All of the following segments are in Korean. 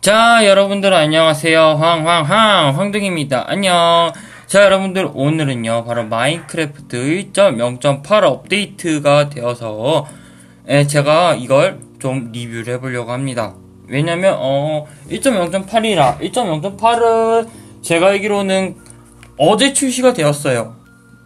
자, 여러분들 안녕하세요. 황황황 황둥입니다. 안녕. 자, 여러분들 오늘은요. 바로 마인크래프트 1.0.8 업데이트가 되어서 예, 제가 이걸 좀 리뷰를 해보려고 합니다. 왜냐면 어 1.0.8이라 1.0.8은 제가 알기로는 어제 출시가 되었어요.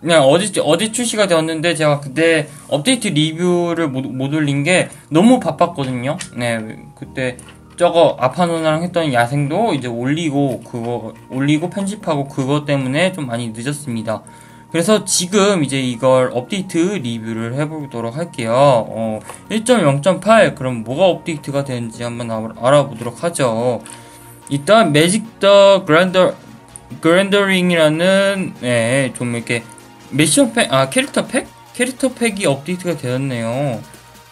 그냥 어제 어제 출시가 되었는데 제가 그때 업데이트 리뷰를 못, 못 올린 게 너무 바빴거든요. 네, 그때 저거 아파 누나랑 했던 야생도 이제 올리고 그거 올리고 편집하고 그거 때문에 좀 많이 늦었습니다. 그래서 지금 이제 이걸 업데이트 리뷰를 해보도록 할게요. 어, 1.0.8 그럼 뭐가 업데이트가 되는지 한번 알- 알아보도록 하죠. 일단 매직 더 그랜더 그랜더링이라는 네, 좀 이렇게 미션 팩, 아 캐릭터 팩? 캐릭터 팩이 업데이트가 되었네요.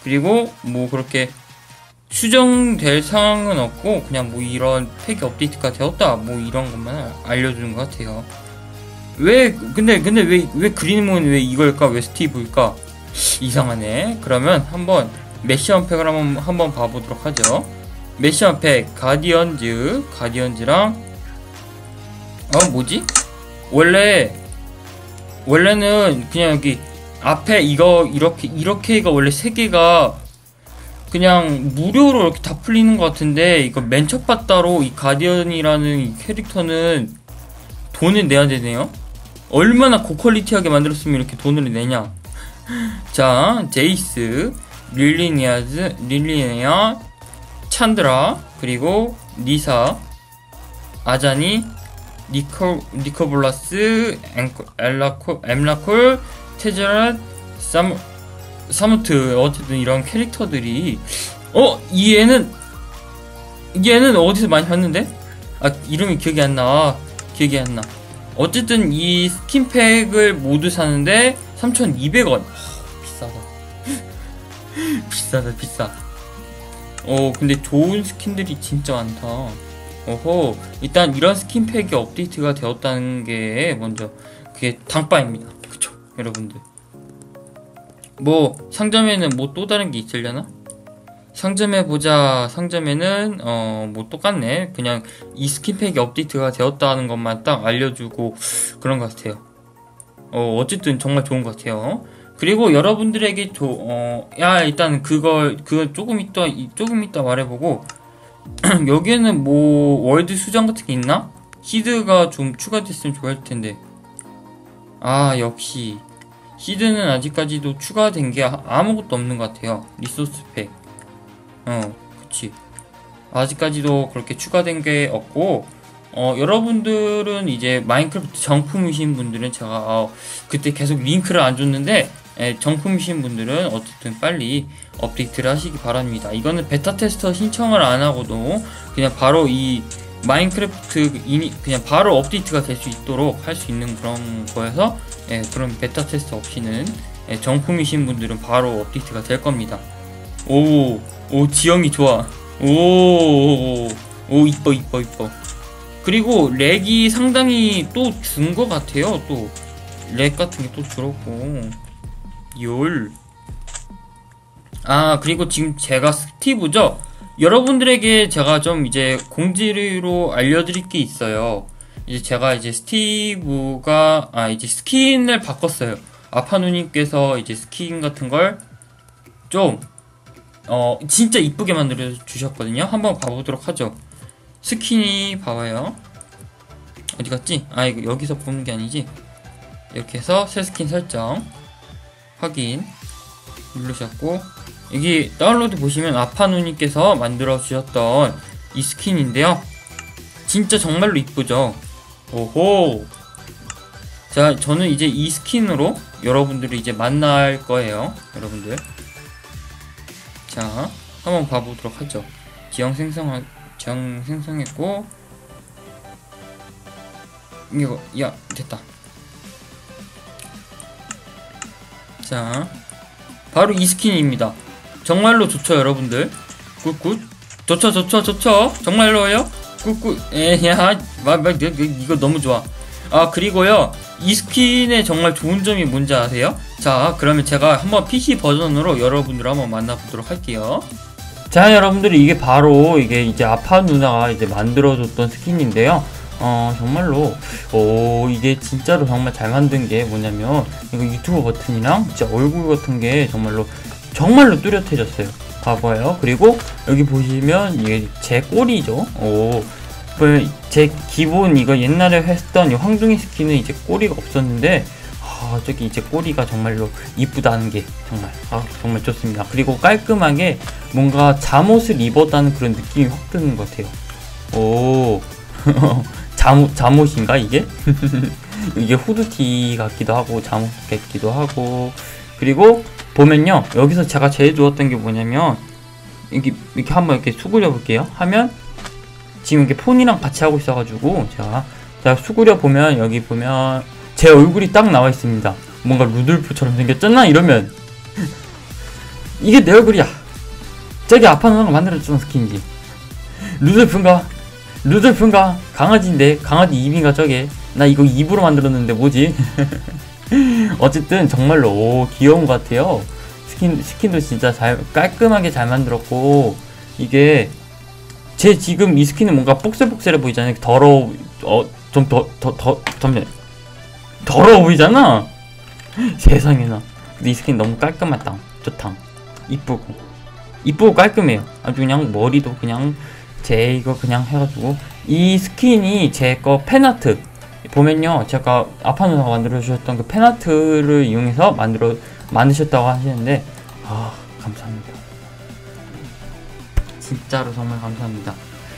그리고 뭐 그렇게 수정될 상황은 없고 그냥 뭐 이런 팩이 업데이트가 되었다 뭐 이런 것만 알려주는 것 같아요. 왜 근데 근데 왜 왜 그림은 왜 이걸까 왜 스티브일까 이상하네. 그러면 한번 메시언 팩을 한번 한번 봐보도록 하죠. 메시언 팩 가디언즈 가디언즈랑 어 뭐지? 원래 원래는 그냥 여기 앞에 이거 이렇게 이렇게가 원래 세 개가 그냥 무료로 이렇게 다 풀리는 것 같은데 이거 맨첫 봤다로 이 가디언이라는 이 캐릭터는 돈을 내야 되네요. 얼마나 고퀄리티하게 만들었으면 이렇게 돈을 내냐? 자, 제이스, 릴리니아즈, 릴리니아, 찬드라, 그리고 니사, 아자니, 니코, 니코블라스, 엘라콜, 엠라콜, 테즈란, 사무, 사무트, 어쨌든 이런 캐릭터들이, 어? 이 얘는, 얘는 어디서 많이 봤는데? 아, 이름이 기억이 안 나. 기억이 안 나. 어쨌든 이 스킨팩을 모두 사는데 3,200원. 비싸다. 비싸다, 비싸. 어, 근데 좋은 스킨들이 진짜 많다. 어호, 일단 이런 스킨팩이 업데이트가 되었다는 게 먼저 그게 당빠입니다. 그쵸, 여러분들. 뭐 상점에는 뭐 또 다른 게 있으려나? 상점에 보자. 상점에는 어 뭐 똑같네. 그냥 이 스킨팩이 업데이트가 되었다는 것만 딱 알려주고 그런 것 같아요. 어 어쨌든 정말 좋은 것 같아요. 그리고 여러분들에게 저어야 일단 그걸 그걸 조금 이따 이- 조금 이따 말해보고 여기에는 뭐 월드 수정 같은 게 있나? 시드가 좀 추가됐으면 좋을 텐데. 아 역시 시드는 아직까지도 추가된 게 아- 아무것도 없는 것 같아요. 리소스 팩. 어, 그치. 아직까지도 그렇게 추가된 게 없고, 어, 여러분들은 이제 마인크래프트 정품이신 분들은 제가 어, 그때 계속 링크를 안 줬는데, 예, 정품이신 분들은 어쨌든 빨리 업데이트를 하시기 바랍니다. 이거는 베타 테스터 신청을 안 하고도 그냥 바로 이 마인크래프트 이니 그냥 바로 업데이트가 될 수 있도록 할 수 있는 그런 거여서 예, 그런 베타 테스트 없이는 예, 정품이신 분들은 바로 업데이트가 될 겁니다. 오, 오, 지형이 좋아. 오, 오, 오, 이뻐, 이뻐, 이뻐. 그리고 렉이 상당히 또 준 것 같아요. 또, 렉 같은 게 또 줄었고. 열. 아, 그리고 지금 제가 스티브죠? 여러분들에게 제가 좀 이제 공지로 알려드릴 게 있어요. 이제 제가 이제 스티브가, 아, 이제 스킨을 바꿨어요. 아파누님께서 이제 스킨 같은 걸 좀, 어, 진짜 이쁘게 만들어 주셨거든요. 한번 봐보도록 하죠. 스킨이 봐봐요. 어디 갔지? 아, 이거 여기서 보는 게 아니지. 이렇게 해서 새 스킨 설정. 확인. 누르셨고. 여기 다운로드 보시면 아파누님께서 만들어 주셨던 이 스킨인데요. 진짜 정말로 이쁘죠? 오호. 자, 저는 이제 이 스킨으로 여러분들을 이제 만날 거예요. 여러분들. 자, 한번 봐보도록 하죠. 지형 생성, 지형 생성했고, 이거, 야, 됐다. 자, 바로 이 스킨입니다. 정말로 좋죠, 여러분들. 굿굿. 좋죠 좋죠 좋죠 정말로요 꾹꾹 에야 막, 막, 이거 너무 좋아 아 그리고요 이 스킨의 정말 좋은 점이 뭔지 아세요? 자 그러면 제가 한번 PC 버전으로 여러분들 한번 만나보도록 할게요 자 여러분들이 이게 바로 이게 이제 아파 누나가 이제 만들어줬던 스킨인데요 어 정말로 오 이게 진짜로 정말 잘 만든 게 뭐냐면 이거 유튜브 버튼이랑 진짜 얼굴 같은 게 정말로 정말로 뚜렷해졌어요 봐봐요 그리고 여기 보시면 이게 제 꼬리죠 오. 그제 기본 이거 옛날에 했던 이 황둥이 스킨은 이제 꼬리가 없었는데 아 저기 이제 꼬리가 정말로 이쁘다는 게 정말 아 정말 좋습니다. 그리고 깔끔하게 뭔가 잠옷을 입었다는 그런 느낌이 확 드는 것 같아요. 오. 잠옷 잠옷인가 이게? 이게 후드티 같기도 하고 잠옷 같기도 하고. 그리고 보면요 여기서 제가 제일 좋았던 게 뭐냐면 이렇게 이렇게 한번 이렇게 수그려 볼게요. 하면 지금 이렇게 폰이랑 같이 하고 있어가지고 제가 제가 수그려 보면 여기 보면 제 얼굴이 딱 나와 있습니다. 뭔가 루돌프처럼 생겼잖아 이러면. 이게 내 얼굴이야. 저기 아파누나가 만들어준 스킨이지. 루돌프인가? 루돌프인가? 강아지인데 강아지 입인가 저게? 나 이거 입으로 만들었는데 뭐지? 어쨌든 정말로 오, 귀여운 것 같아요. 스킨 스킨도 진짜 잘 깔끔하게 잘 만들었고 이게 제 지금 이 스킨은 뭔가 복슬복슬해 보이잖아요. 더러워 어 좀 더 더 더 잠깐 더러워 보이잖아. 세상에나. 근데 이 스킨 너무 깔끔하다. 좋다. 이쁘고 이쁘고 깔끔해요. 아주 그냥 머리도 그냥 제 이거 그냥 해가지고 이 스킨이 제 거 팬아트 보면요 제가 아파 누나가 만들어 주셨던 그 팬아트를 이용해서 만들어 만드셨다고 하시는데 아 감사합니다 진짜로 정말 감사합니다.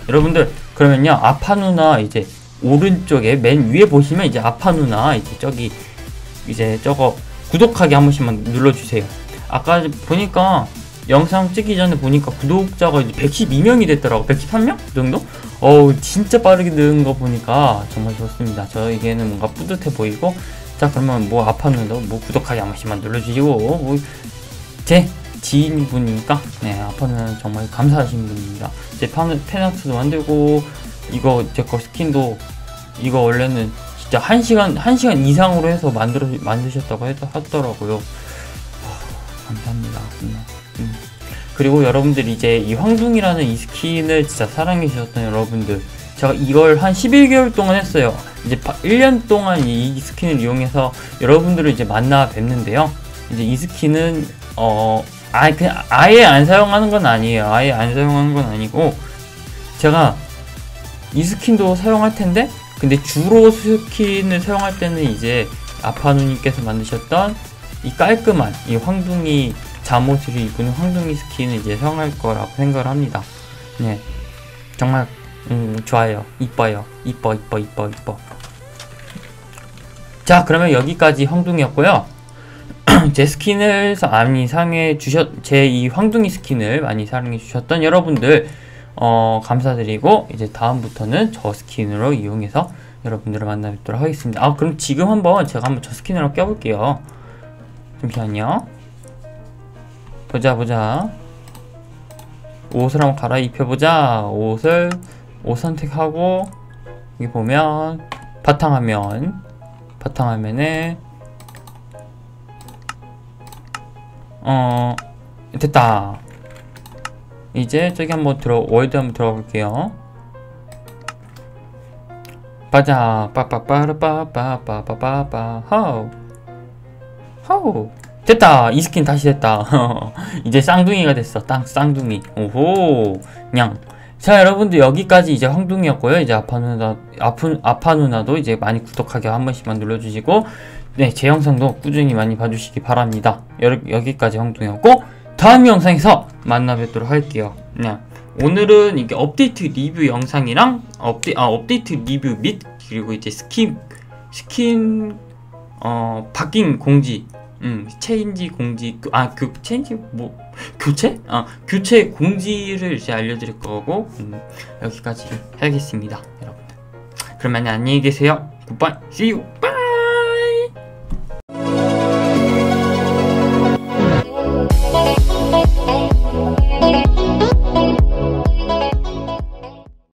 여러분들 그러면요 아파 누나 이제 오른쪽에 맨 위에 보시면 이제 아파 누나 이제 저기 이제 저거 구독하기 한 번씩만 눌러주세요. 아까 보니까 영상 찍기 전에 보니까 구독자가 이제 112명이 됐더라고. 113명 정도? 어우 진짜 빠르게 는 거 보니까 정말 좋습니다. 저에게는 뭔가 뿌듯해 보이고. 자 그러면 뭐 아팠는데 뭐 구독하기 한 번씩만 눌러주시고. 뭐 제 지인분이니까? 네 아파는 정말 감사하신 분입니다. 제 팬아트도 만들고 이거 제 거 스킨도 이거 원래는 진짜 1시간 1시간 이상으로 해서 만들어 만드셨다고 하더라고요. 감사합니다. 음. 그리고 여러분들 이제 이 황둥이라는 이 스킨을 진짜 사랑해 주셨던 여러분들 제가 이걸 한 11개월 동안 했어요. 이제 1년 동안 이 스킨을 이용해서 여러분들을 이제 만나 뵙는데요. 이제 이 스킨은 어 아예 그냥 아예 안 사용하는 건 아니에요 아예 안 사용하는 건 아니고 제가 이 스킨도 사용할 텐데 근데 주로 스킨을 사용할 때는 이제 아파누님께서 만드셨던 이 깔끔한 이 황둥이 잠옷을 입은 황둥이 스킨을 이제 사용할 거라고 생각을 합니다. 네, 정말 음, 좋아요. 이뻐요. 이뻐, 이뻐, 이뻐, 이뻐. 자, 그러면 여기까지 황둥이였고요. 제 스킨을 많이 사랑해 주셨, 제 이 황둥이 스킨을 많이 사랑해 주셨던 여러분들, 어, 감사드리고, 이제 다음부터는 저 스킨으로 이용해서 여러분들을 만나 뵙도록 하겠습니다. 아, 그럼 지금 한번 제가 한번 저 스킨으로 껴볼게요. 잠시만요. 보자 보자 옷을 한번 갈아입혀보자 옷을 옷 선택하고 여기 보면 바탕화면 바탕화면에 어 됐다. 이제 저기 한번 들어 월드 한번 들어가 볼게요. 빠자 빠빠빠르빠빠빠빠빠빠 하우. 하우. 됐다. 이 스킨 다시 됐다. 이제 쌍둥이가 됐어. 땅 쌍둥이. 오호. 냥 자 여러분들 여기까지 이제 황둥이였고요. 이제 아파 누나 아픈 아파 누나도 이제 많이 구독하기 한 번씩만 눌러주시고 네제 영상도 꾸준히 많이 봐주시기 바랍니다. 여, 여기까지 황둥이였고 다음 영상에서 만나 뵙도록 할게요. 네. 오늘은 이게 업데이트 리뷰 영상이랑 업데, 아, 업데이트 리뷰 및 그리고 이제 스킨 스킨 어 바뀐 공지 음, 체인지 공지, 아, 그, 체인지, 뭐, 교체? 아, 교체 공지를 이제 알려드릴 거고, 음, 여기까지 해야겠습니다, 여러분들. 그러면 안녕히 계세요. 굿바이, see you!